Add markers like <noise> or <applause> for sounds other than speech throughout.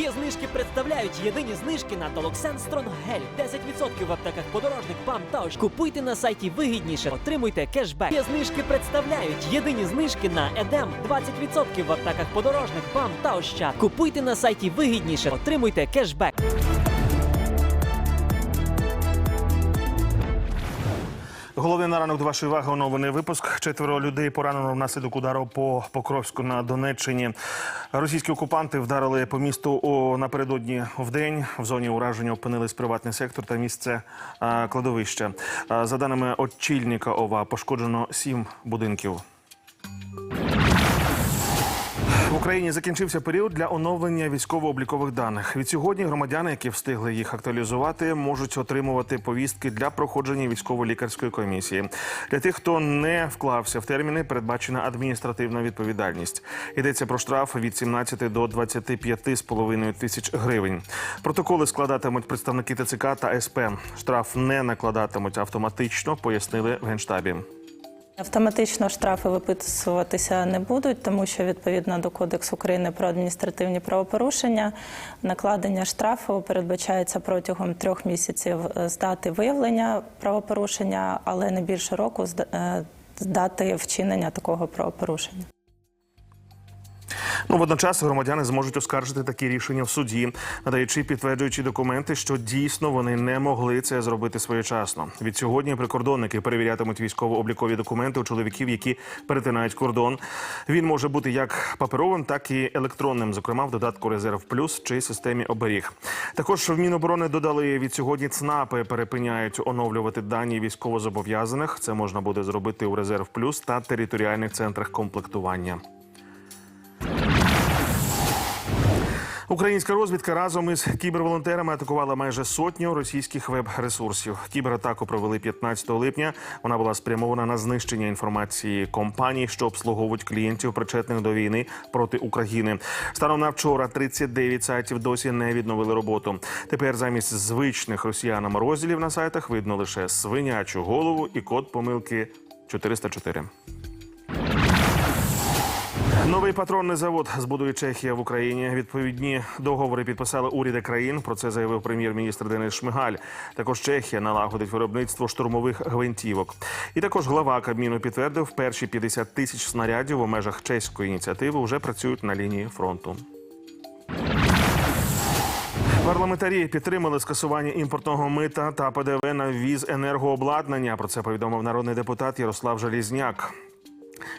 Є знижки представляють єдині знижки на Толоксен Стронг Гель. 10% в аптеках подорожник, ПАМ та ОЩ. Купуйте на сайті вигідніше, отримуйте кешбек. Є знижки представляють єдині знижки на Едем. 20% в аптеках подорожник, ПАМ та Ощад. Купуйте на сайті вигідніше, отримуйте кешбек. Головний на ранок до вашої уваги оновлений випуск. Четверо людей поранено внаслідок удару по Покровську на Донеччині. Російські окупанти вдарили по місту о, напередодні в день. В зоні ураження опинились приватний сектор та місце а, кладовища. А, за даними очільника ОВА, пошкоджено сім будинків. В Україні закінчився період для оновлення військово-облікових даних. Від сьогодні громадяни, які встигли їх актуалізувати, можуть отримувати повістки для проходження військово-лікарської комісії. Для тих, хто не вклався в терміни, передбачена адміністративна відповідальність. Йдеться про штраф від 17 до 25,5 тисяч гривень. Протоколи складатимуть представники ТЦК та СП. Штраф не накладатимуть автоматично, пояснили в генштабі. Автоматично штрафи виписуватися не будуть, тому що відповідно до Кодексу України про адміністративні правопорушення накладення штрафу передбачається протягом трьох місяців з дати виявлення правопорушення, але не більше року з е, дати вчинення такого правопорушення. Ну, водночас громадяни зможуть оскаржити такі рішення в суді, надаючи підтверджуючі документи, що дійсно вони не могли це зробити своєчасно. Від сьогодні прикордонники перевірятимуть військово-облікові документи у чоловіків, які перетинають кордон. Він може бути як паперовим, так і електронним, зокрема в додатку Резерв Плюс чи системі оберіг. Також в Міноборони додали від сьогодні ЦНАПи перепиняють оновлювати дані військовозобов'язаних. Це можна буде зробити у Резерв Плюс та територіальних центрах комплектування. Українська розвідка разом із кіберволонтерами атакувала майже сотню російських веб-ресурсів. Кібератаку провели 15 липня. Вона була спрямована на знищення інформації компаній, що обслуговують клієнтів, причетних до війни проти України. Станом на вчора 39 сайтів досі не відновили роботу. Тепер замість звичних росіянам розділів на сайтах видно лише свинячу голову і код помилки 404. Новий патронний завод збудує Чехія в Україні. Відповідні договори підписали уряди країн. Про це заявив прем'єр-міністр Денис Шмигаль. Також Чехія налагодить виробництво штурмових гвинтівок. І також глава Кабміну підтвердив, перші 50 тисяч снарядів у межах чеської ініціативи вже працюють на лінії фронту. Парламентарі підтримали скасування імпортного мита та ПДВ на ввіз енергообладнання. Про це повідомив народний депутат Ярослав Желізняк.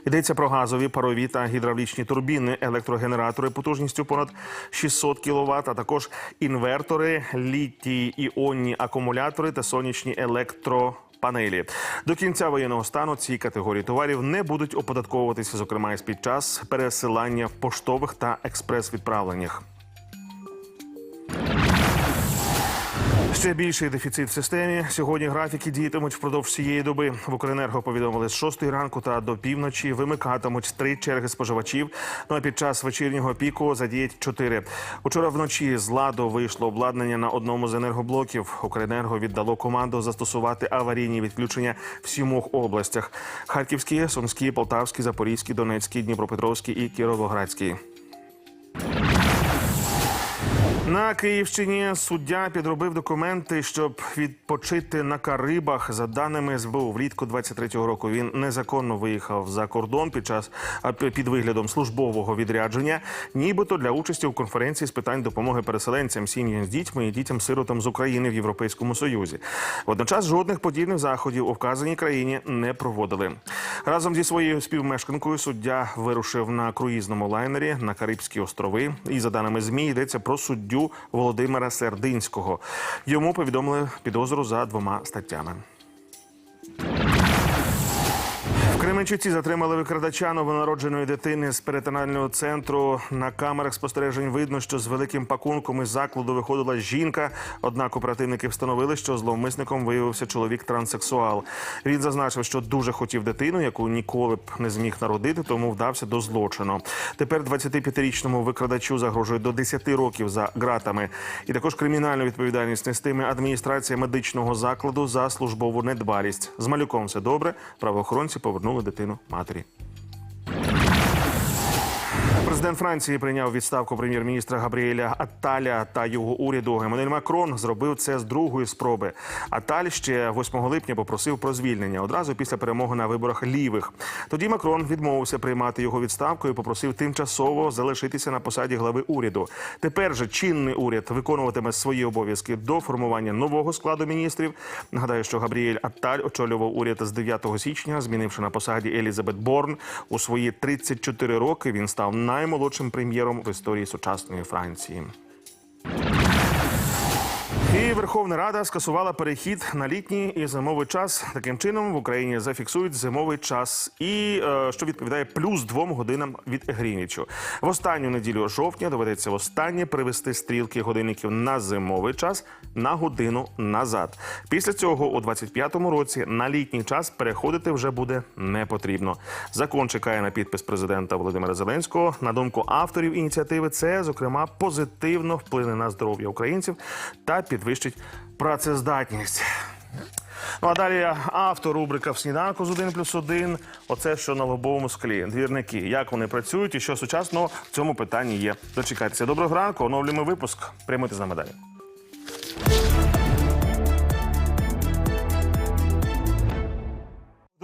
Йдеться про газові, парові та гідравлічні турбіни, електрогенератори потужністю понад 600 кВт, а також інвертори, літій іонні акумулятори та сонячні електропанелі. До кінця воєнного стану ці категорії товарів не будуть оподатковуватися, зокрема і під час пересилання в поштових та експрес-відправленнях. Ще більший дефіцит в системі. Сьогодні графіки діятимуть впродовж всієї доби. В Укренерго повідомили з 6 ранку та до півночі вимикатимуть три черги споживачів. Ну а під час вечірнього піку задіють чотири. Учора вночі з ладу вийшло обладнання на одному з енергоблоків. Укренерго віддало команду застосувати аварійні відключення в сімох областях: Харківській, Сумській, Полтавській, Запорізькій, Донецькій, Дніпропетровській і Кіровоградській. На Київщині суддя підробив документи, щоб відпочити на Карибах. За даними СБУ, влітку 23-го року він незаконно виїхав за кордон під час під виглядом службового відрядження, нібито для участі у конференції з питань допомоги переселенцям, сім'ям з дітьми і дітям-сиротам з України в Європейському Союзі. Водночас жодних подібних заходів у вказаній країні не проводили. Разом зі своєю співмешканкою суддя вирушив на круїзному лайнері на Карибські острови. І за даними змі йдеться про суддю Володимира Сердинського. Йому повідомили підозру за двома статтями. Кременчуці затримали викрадача новонародженої дитини з перетинального центру. На камерах спостережень видно, що з великим пакунком із закладу виходила жінка. Однак оперативники встановили, що зловмисником виявився чоловік транссексуал. Він зазначив, що дуже хотів дитину, яку ніколи б не зміг народити, тому вдався до злочину. Тепер 25-річному викрадачу загрожує до 10 років за ґратами. І також кримінальну відповідальність нестиме адміністрація медичного закладу за службову недбалість. З малюком все добре. Правоохоронці повернули дитину матері. Президент Франції прийняв відставку прем'єр-міністра Габріеля Атталя та його уряду. Еммануель Макрон зробив це з другої спроби. Атталь ще 8 липня попросив про звільнення одразу після перемоги на виборах лівих. Тоді Макрон відмовився приймати його відставку і попросив тимчасово залишитися на посаді глави уряду. Тепер же чинний уряд виконуватиме свої обов'язки до формування нового складу міністрів. Нагадаю, що Габріель Атталь очолював уряд з 9 січня, змінивши на посаді Елізабет Борн. У свої 34 роки він став наймолодшим прем'єром в історії сучасної Франції. І Верховна Рада скасувала перехід на літній і зимовий час. Таким чином в Україні зафіксують зимовий час, і е, що відповідає плюс двом годинам від Грінвічу. В останню неділю жовтня доведеться востаннє привести стрілки годинників на зимовий час на годину назад. Після цього у 25-му році на літній час переходити вже буде не потрібно. Закон чекає на підпис президента Володимира Зеленського. На думку авторів ініціативи, це зокрема позитивно вплине на здоров'я українців та підвищить працездатність. Ну а далі автор рубрика в сніданку з 1 плюс 1. Оце що на лобовому склі. Двірники. Як вони працюють і що сучасного в цьому питанні є. Дочекайтеся. Доброго ранку. Оновлюємо випуск. Приймайте з нами далі.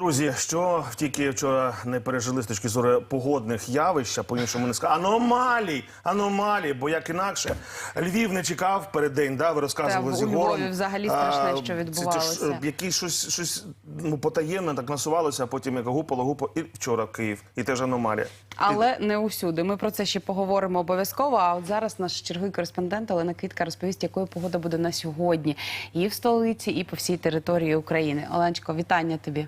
Друзі, що тільки вчора не пережили з точки зору погодних явищ, а по-іншому не сказали. Аномалій! Аномалій, бо як інакше, Львів не чекав перед день, да, ви розказували Та, з у Єгором. Львові взагалі страшне, що це- це ж, відбувалося. е, щось, щось ну, потаємне так насувалося, а потім як гупало, гупало, і вчора Київ, і теж аномалія. Але не усюди. Ми про це ще поговоримо обов'язково. А от зараз наш черговий кореспондент Олена Квітка розповість, якою погода буде на сьогодні і в столиці, і по всій території України. Оленчко, вітання тобі.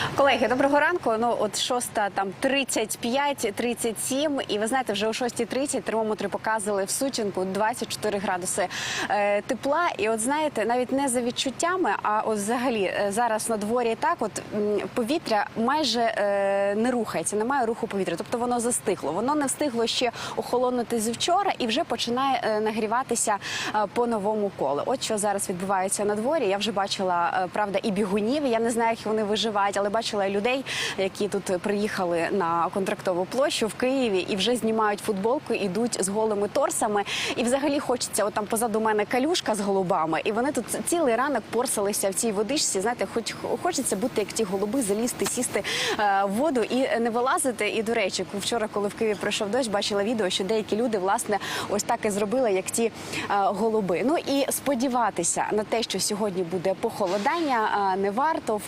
Колеги, доброго ранку. Ну от шоста там 35, 37, і ви знаєте, вже о 6.30 термометри показували в сутінку 24 градуси е, тепла. І от знаєте, навіть не за відчуттями, а от взагалі е, зараз на дворі так, от повітря майже е, не рухається, немає руху повітря, тобто воно застигло. Воно не встигло ще охолонути з вчора і вже починає е, нагріватися е, по новому колу. От що зараз відбувається на дворі. Я вже бачила правда і бігунів. Я не знаю, як вони виживають, але бачила людей, які тут приїхали на контрактову площу в Києві і вже знімають футболку, ідуть з голими торсами. І взагалі хочеться, от там позаду мене калюшка з голубами, і вони тут цілий ранок порсалися в цій водичці. Знаєте, хоч хочеться бути як ті голуби, залізти, сісти е, в воду і не вилазити. І до речі, вчора, коли в Києві пройшов дощ, бачила відео, що деякі люди власне ось так і зробили, як ті е, голуби. Ну і сподіватися на те, що сьогодні буде похолодання, е, не варто. В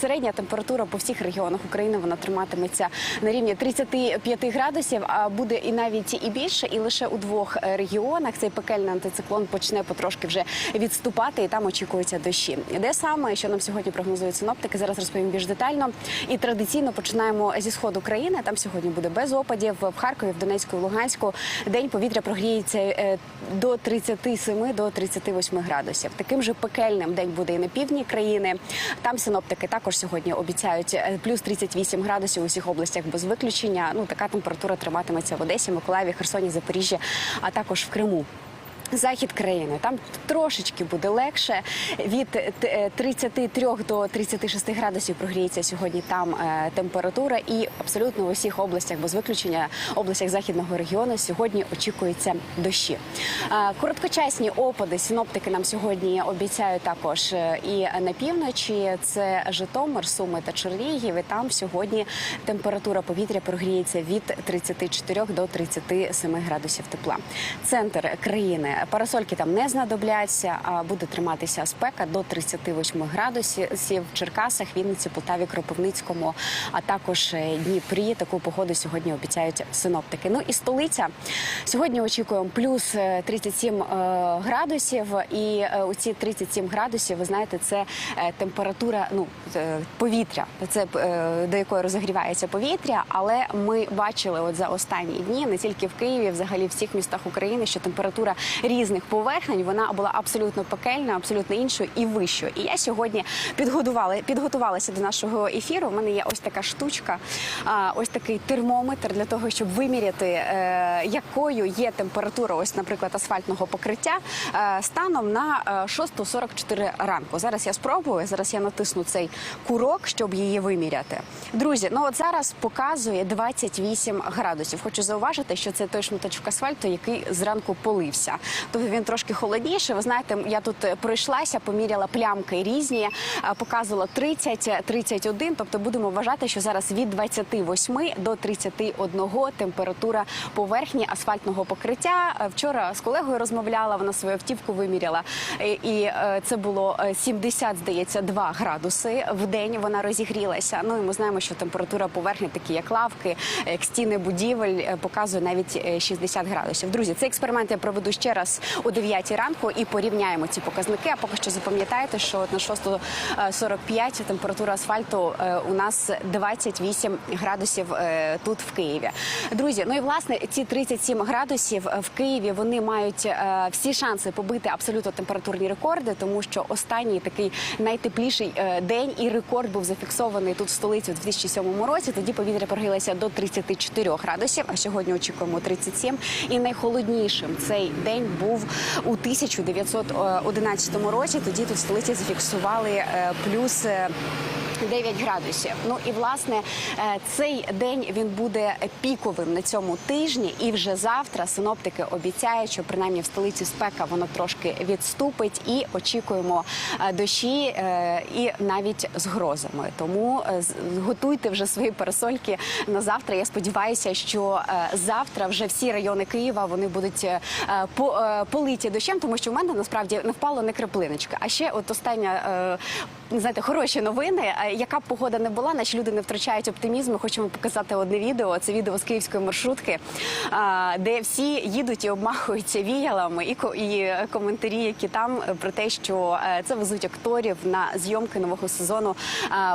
середня температура по всіх регіонах України вона триматиметься на рівні 35 градусів, а буде і навіть і більше. І лише у двох е, регіонах цей пекельний антициклон почне потрошки вже відступати, і там очікуються дощі. Де саме що нам сьогодні прогнозують синоптики? Зараз розповім більш детально. І традиційно починаємо зі сходу країни. Там сьогодні буде без опадів в Харкові, в Донецьку, в Луганську. День повітря прогріється е, до 37 до 38 градусів. Таким же пекельним день буде і на півдні країни. Там синоптики також сьогодні обіцяють е, плюс 38 градусів у всіх областях без виключення. Ну така температура триматиметься в Одесі, Миколаєві, Херсоні, Запоріжжі, а також в Криму. Захід країни там трошечки буде легше. Від е, 33 до 36 градусів прогріється сьогодні там е, температура, і абсолютно в усіх областях, без виключення областях західного регіону, сьогодні очікуються дощі. Е, Короткочасні опади синоптики нам сьогодні обіцяють також е, і на півночі. Це Житомир, Суми та Чернігів. І там сьогодні температура повітря прогріється від 34 до 37 градусів тепла. Центр країни парасольки там не знадобляться, а буде триматися спека до 38 градусів в Черкасах, Вінниці, Полтаві, Кропивницькому, а також е, Дніпрі. Таку погоду сьогодні обіцяють синоптики. Ну і столиця сьогодні очікуємо плюс е, 37 е, градусів. І е, у ці 37 градусів, ви знаєте, це е, температура ну е, повітря, це е, до якої розігрівається повітря. Але ми бачили, от за останні дні не тільки в Києві, взагалі в всіх містах України, що температура різних поверхнень. Вона була абсолютно пекельною, абсолютно іншою і вищою. І я сьогодні підготувала, підготувалася до нашого ефіру. У мене є ось така штучка, ось такий термометр для того, щоб виміряти, е, якою є температура, ось, наприклад, асфальтного покриття е, станом на е, 6.44 ранку. Зараз я спробую. Зараз я натисну цей курок, щоб її виміряти. Друзі, ну от зараз показує 28 градусів. Хочу зауважити, що це той шматочок асфальту, який зранку полився. Тобто він трошки холодніше. Ви знаєте, я тут е, пройшлася, поміряла плямки різні, е, показувала 30, 31, Тобто будемо вважати, що зараз від 28 до 31 температура поверхні асфальтного покриття. Е, Вчора з колегою розмовляла, вона свою автівку виміряла, Е, і е, це було е, 70, здається, 2 градуси в день. Вона розігрілася. Ну і ми знаємо, що температура поверхні, такі як лавки, як стіни будівель, е, показує навіть е, 60 градусів. Друзі, цей експеримент я проведу ще раз о 9 ранку і порівняємо ці показники. А поки що запам'ятайте, що на 6.45 температура асфальту е, у нас 28 градусів е, тут в Києві. Друзі, ну і власне ці 37 градусів е, в Києві вони мають всі шанси побити абсолютно температурні рекорди, тому що останній такий найтепліший день і рекорд був зафіксований тут в столиці у 2007 році. Тоді повітря прогрілося до 34 градусів. А сьогодні очікуємо 37. І найхолоднішим цей день був у 1911 році. Тоді тут в столиці зафіксували е, плюс. Е, 9 градусів. Ну і власне е, цей день він буде піковим на цьому тижні. І вже завтра синоптики обіцяють, що принаймні в столиці спека воно трошки відступить, і очікуємо е, дощі е, і навіть з грозами. Тому готуйте вже свої парасольки на завтра. Я сподіваюся, що завтра вже всі райони Києва вони будуть по- политі дощем, тому що в мене насправді не впало не краплиночка. А ще от остання знаєте, хороші новини. Яка б погода не була, наші люди не втрачають оптимізму. Хочемо показати одне відео. Це відео з київської маршрутки, де всі їдуть і обмахуються віялами, і ко- і коментарі, які там е, про те, що е, це везуть акторів на зйомки нового сезону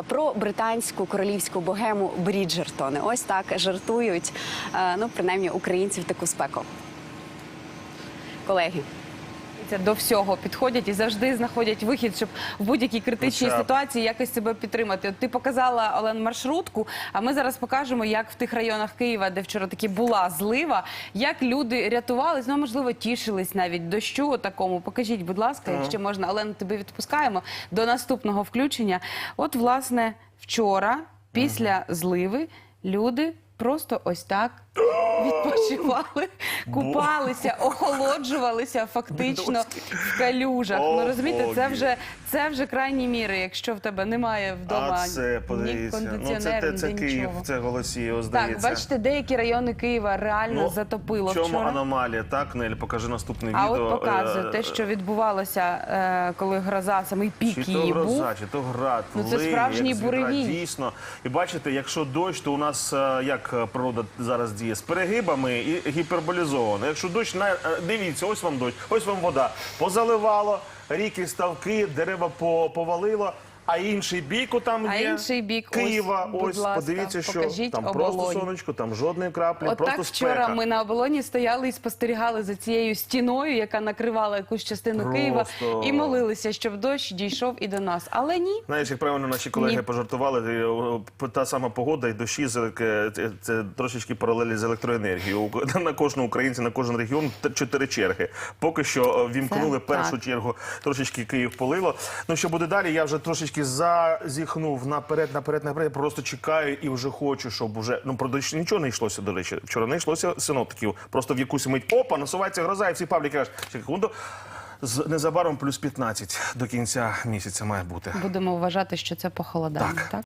про британську королівську богему Бріджертони. Ось так жартують. е, Ну, принаймні, українці в таку спеку. Колеги. Це до всього підходять і завжди знаходять вихід, щоб в будь-якій критичній Хоча б. ситуації якось себе підтримати. От ти показала Олен маршрутку. А ми зараз покажемо, як в тих районах Києва, де вчора таки була злива, як люди рятувались, ну можливо, тішились навіть дощу такому. Покажіть, будь ласка, якщо можна, Олен, тебе відпускаємо до наступного включення. От, власне, вчора, після зливи, люди просто ось так. Відпочивали, купалися, охолоджувалися фактично в калюжах. Ну розумієте, це вже це вже крайні міри, якщо в тебе немає вдома а це ні подивіться. Ну це, це, це Київ, це Голосіїв, Так, здається. бачите, деякі райони Києва реально затопило в чому вчора. аномалія? Так, Нель, покажи наступне А відео. от показує Е, те, що відбувалося, е, коли гроза, самий пік Чи то був. гроза, чи то град, Ну, це лиє, справжній буревій. Дійсно. І бачите, якщо дощ, то у нас е, як природа зараз діє з перегибами і гіперболізовано. Якщо дощ, на- е, дивіться, ось вам дощ, ось вам вода. Позаливало, ріки, ставки, дерева по- повалило. А інший бік там А є інший бік, ось, Києва. будь Ось, ласка, подивіться, що покажіть там оболонь. просто сонечко, там жодної краплі, От просто так вчора ми на оболоні стояли і спостерігали за цією стіною, яка накривала якусь частину Просто- Києва, і молилися, щоб дощ дійшов і до нас. Але ні. Знаєш, як правильно наші колеги Ні. пожартували, е, о, та сама погода і дощі з елек- це, це трошечки паралелі з електроенергією. У- <laughs> На кожного українця, на кожен регіон т- чотири черги. Поки що е, вімкнули Це першу так. чергу, трошечки Київ полило. Ну що буде далі? Я вже трошечки зазіхнув наперед, наперед, наперед. Просто чекаю і вже хочу, щоб уже ну про дощ нічого не йшлося. До речі, вчора не йшлося синоптиків. Просто в якусь мить опа, насувається гроза, і всі пабліки кажуть, секунду. З незабаром плюс 15 до кінця місяця має бути. Будемо вважати, що це похолодання. Так. так?